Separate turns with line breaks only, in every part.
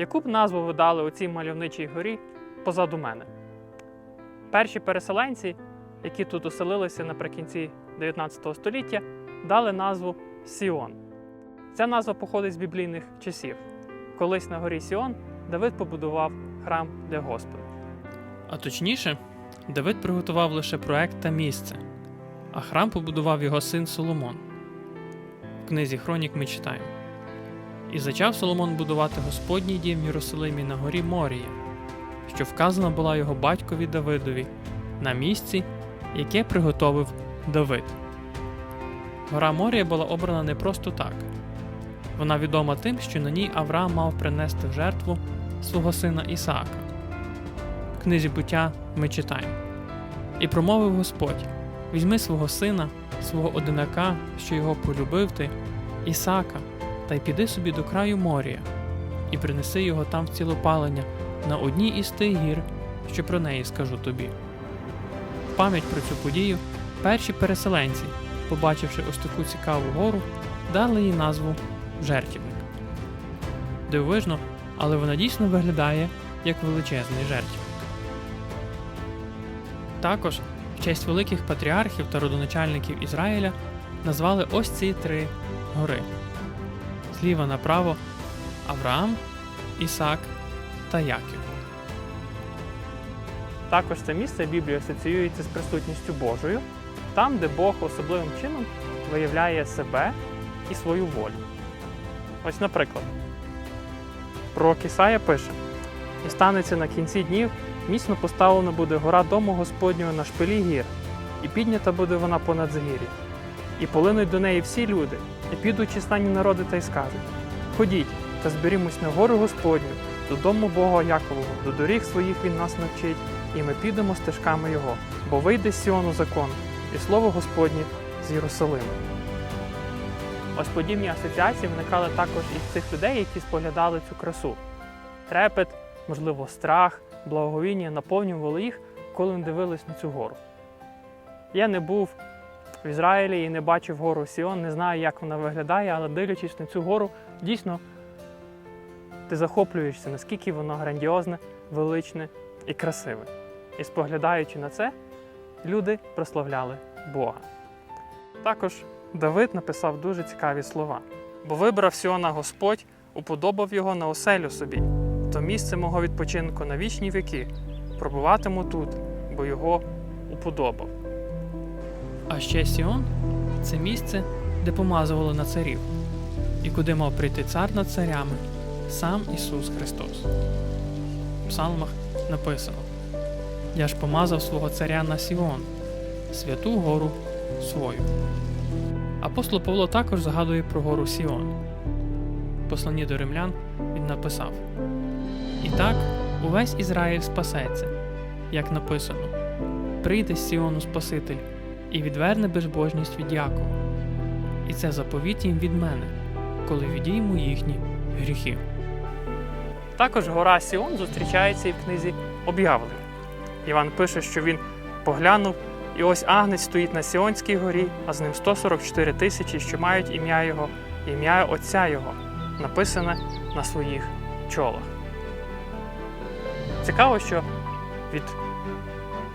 Яку б назву ви дали у цій мальовничій горі позаду мене? Перші переселенці, які тут оселилися наприкінці 19 століття, дали назву Сіон. Ця назва походить з біблійних часів. Колись на горі Сіон Давид побудував храм для Господа. А точніше, Давид приготував лише проект та місце, а храм побудував його син Соломон. В книзі Хронік ми читаємо. І зачав Соломон будувати Господній дім в Єрусалимі на горі Морія, що вказана була його батькові Давидові на місці, яке приготовив Давид. Гора Морія була обрана не просто так. Вона відома тим, що на ній Авраам мав принести в жертву свого сина Ісаака. В книзі буття ми читаємо. І промовив Господь: візьми свого сина, свого одинака, що його полюбив ти, Ісаака, та й піди собі до краю моря, і принеси його там в цілопалення на одній із тих гір, що про неї скажу тобі. В пам'ять про цю подію перші переселенці, побачивши ось таку цікаву гору, дали їй назву жертівник. Дивовижно, але вона дійсно виглядає як величезний жертівник. Також в честь великих патріархів та родоначальників Ізраїля назвали ось ці три гори: зліва направо Авраам, Ісак та Яків. Також це місце Біблії асоціюється з присутністю Божою, там, де Бог особливим чином виявляє себе і свою волю. Ось, наприклад, пророк Ісая пише: І станеться на кінці днів, міцно поставлена буде гора дому Господнього на шпилі гір, і піднята буде вона понад згір'я. І полинуть до неї всі люди, і підуть численні народи та й скажуть: Ходіть та зберімось на гору Господню, до дому Бога Якового, до доріг своїх він нас навчить, і ми підемо стежками Його, бо вийде з Сіону закон, і слово Господнє з Єрусалиму. Ось подібні асоціації виникали також із цих людей, які споглядали цю красу. Трепет, можливо, страх, благоговіння наповнювали їх, коли вони дивились на цю гору. Я не був в Ізраїлі і не бачив гору Сіон, не знаю, як вона виглядає, але дивлячись на цю гору, дійсно ти захоплюєшся, наскільки воно грандіозне, величне і красиве. І споглядаючи на це, люди прославляли Бога. Також Давид написав дуже цікаві слова. Бо вибрав Сіона Господь, уподобав його на оселю собі, то місце мого відпочинку на вічні віки. Пробуватиму тут, бо його уподобав. А ще Сіон це місце, де помазували на царів, і куди мав прийти цар над царями, сам Ісус Христос. В псалмах написано: Я ж помазав свого царя на Сіон, святу гору свою. Апостол Павло також згадує про гору Сіон. В посланні до римлян він написав: І так увесь Ізраїль спасеться, як написано: Прийде з Сіону Спаситель і відверне безбожність від Якова. І це заповіт їм від мене, коли відійму їхні гріхи. Також гора Сіон зустрічається і в книзі об'явлення. Іван пише, що він поглянув і ось Агнець стоїть на Сіонській горі, а з ним 144 тисячі, що мають ім'я Його, ім'я Отця Його, написане на своїх чолах. Цікаво, що від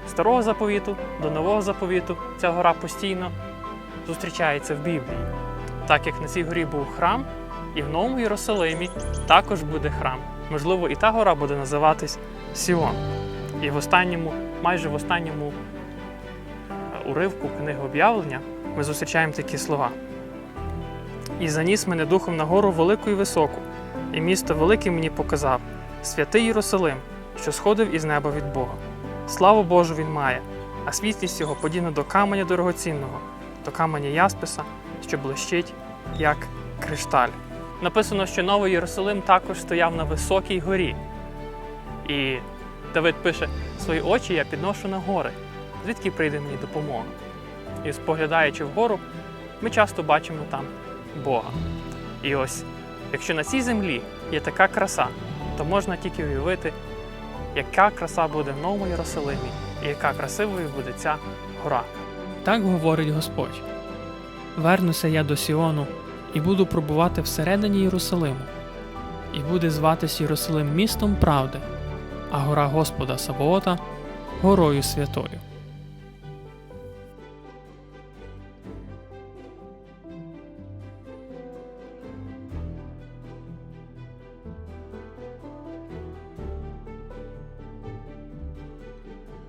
старого заповіту до нового заповіту ця гора постійно зустрічається в Біблії. Так як на цій горі був храм, і в Новому Єрусалимі також буде храм. Можливо, і та гора буде називатись Сіон. І в останньому, майже в останньому уривку книги об'явлення ми зустрічаємо такі слова. І заніс мене духом на гору велику і високу, і місто велике мені показав, святий Єрусалим, що сходив із неба від Бога. Славу Божу він має, а світлість його подібна до каменя дорогоцінного, до каменя Ясписа, що блищить, як кришталь. Написано, що Новий Єрусалим також стояв на високій горі. І Давид пише: свої очі я підношу на гори звідки прийде мені допомога. І споглядаючи вгору, ми часто бачимо там Бога. І ось, якщо на цій землі є така краса, то можна тільки уявити, яка краса буде в Новому Єрусалимі і яка красивою буде ця гора. Так говорить Господь: Вернуся я до Сіону і буду пробувати всередині Єрусалиму, і буде зватись Єрусалим містом правди, а гора Господа Савоота горою святою.